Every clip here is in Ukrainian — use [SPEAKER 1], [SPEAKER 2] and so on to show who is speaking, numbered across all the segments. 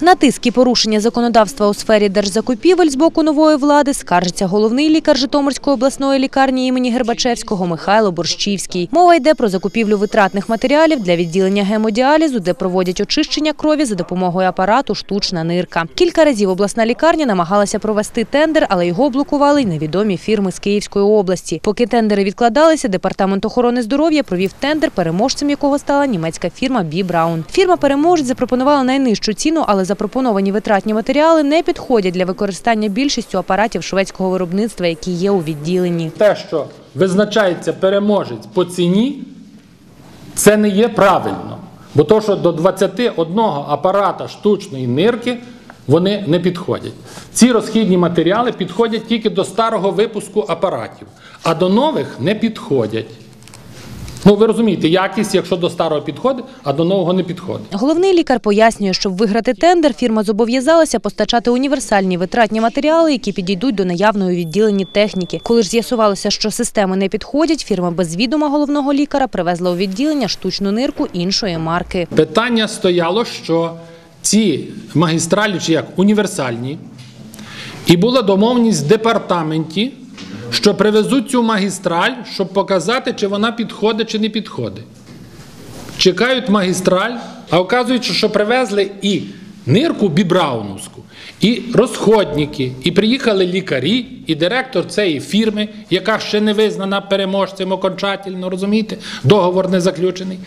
[SPEAKER 1] На тиск і порушення законодавства у сфері держзакупівель з боку нової влади скаржиться головний лікар Житомирської обласної лікарні імені Гербачевського Михайло Борщівський. Мова йде про закупівлю витратних матеріалів для відділення гемодіалізу, де проводять очищення крові за допомогою апарату штучна нирка. Кілька разів обласна лікарня намагалася провести тендер, але його блокували й невідомі фірми з Київської області. Поки тендери відкладалися, департамент охорони здоров'я провів тендер, переможцем якого стала німецька фірма Бі Браун. Фірма переможець запропонувала найнижчу ціну, але запропоновані витратні матеріали не підходять для використання більшістю апаратів шведського виробництва, які є у відділенні.
[SPEAKER 2] Те, що визначається переможець по ціні, це не є правильно. Бо то, що до 21 апарата штучної нирки вони не підходять. Ці розхідні матеріали підходять тільки до старого випуску апаратів, а до нових не підходять. Ну, ви розумієте, якість, якщо до старого підходить, а до нового не підходить.
[SPEAKER 1] Головний лікар пояснює, щоб виграти тендер, фірма зобов'язалася постачати універсальні витратні матеріали, які підійдуть до наявної у відділенні техніки. Коли ж з'ясувалося, що системи не підходять, фірма без відома головного лікаря привезла у відділення штучну нирку іншої марки.
[SPEAKER 2] Питання стояло, що ці магістралі, чи як універсальні, і була домовленість в департаменті, що привезуть цю магістраль, щоб показати, чи вона підходить, чи не підходить. Чекають магістраль, а оказується, що привезли і нирку бібрауновську, і розходники, і приїхали лікарі, і директор цієї фірми, яка ще не визнана переможцем окончательно, розумієте, договор не заключений.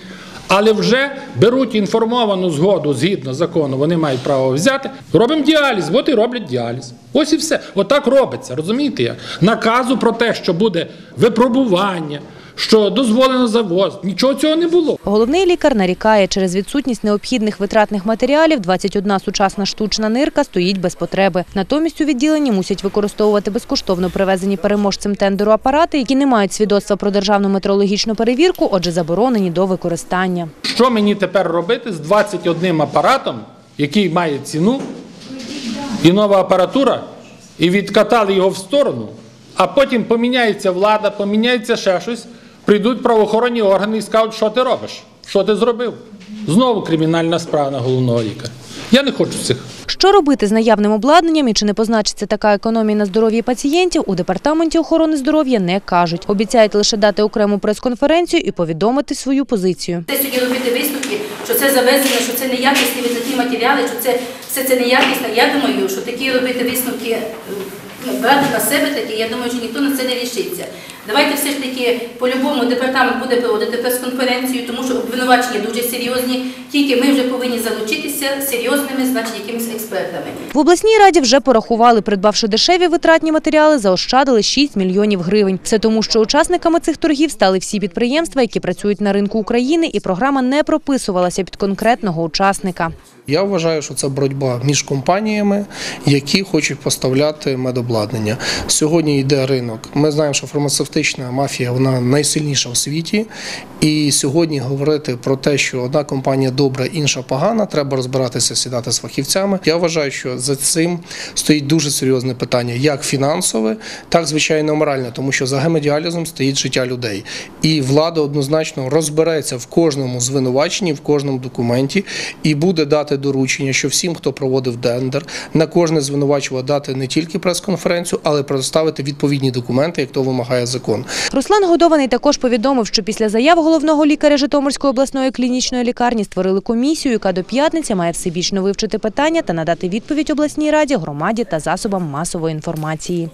[SPEAKER 2] Але вже беруть інформовану згоду згідно закону, вони мають право взяти. Робимо діаліз, от і роблять діаліз. Ось і все. Отак робиться, розумієте? Наказу про те, що буде випробування, що дозволено завоз. Нічого цього не було.
[SPEAKER 1] Головний лікар нарікає, через відсутність необхідних витратних матеріалів 21 сучасна штучна нирка стоїть без потреби. Натомість у відділенні мусять використовувати безкоштовно привезені переможцем тендеру апарати, які не мають свідоцтва про державну метрологічну перевірку, отже, заборонені до використання.
[SPEAKER 2] Що мені тепер робити з 21 апаратом, який має ціну, і нова апаратура, і відкатали його в сторону, а потім поміняється влада, поміняється ще щось, прийдуть правоохоронні органи і скажуть, що ти робиш, що ти зробив. Знову кримінальна справа на головного лікаря. Я не хочу цих.
[SPEAKER 1] Що робити з наявним обладнанням і чи не позначиться така економія на здоров'ї пацієнтів, у департаменті охорони здоров'я не кажуть. Обіцяють лише дати окрему прес-конференцію і повідомити свою позицію.
[SPEAKER 3] Те сьогодні робити висновки, що це завезено, що це неякісні витратні матеріали, що це все це неякісно. Я думаю, що такі робити висновки, е, брати на себе такі, я думаю, що ніхто на це не рішиться. Давайте все ж таки по-любому департамент буде проводити прес-конференцію, тому що обвинувачення дуже серйозні. Тільки ми вже повинні залучитися серйозними, значить, якимись експертами.
[SPEAKER 1] В обласній раді вже порахували, придбавши дешеві витратні матеріали, заощадили 6 мільйонів гривень. Все тому, що учасниками цих торгів стали всі підприємства, які працюють на ринку України, і програма не прописувалася під конкретного учасника.
[SPEAKER 4] Я вважаю, що це боротьба між компаніями, які хочуть поставляти медобладнання. Сьогодні йде ринок. Ми знаємо, що фармацевтична мафія вона найсильніша в світі. І сьогодні говорити про те, що одна компанія добра, інша погана, треба розбиратися, сідати з фахівцями. Я вважаю, що за цим стоїть дуже серйозне питання, як фінансове, так звичайно моральне, тому що за гемодіалізом стоїть життя людей. І влада однозначно розбереться в кожному звинуваченні, в кожному документі і буде доручення, що всім, хто проводив тендер, на кожне звинувачував дати не тільки прес-конференцію, але й предоставити відповідні документи, як то вимагає закон.
[SPEAKER 1] Руслан Годований також повідомив, що після заяв головного лікаря Житомирської обласної клінічної лікарні створили комісію, яка до п'ятниці має всебічно вивчити питання та надати відповідь обласній раді, громаді та засобам масової інформації.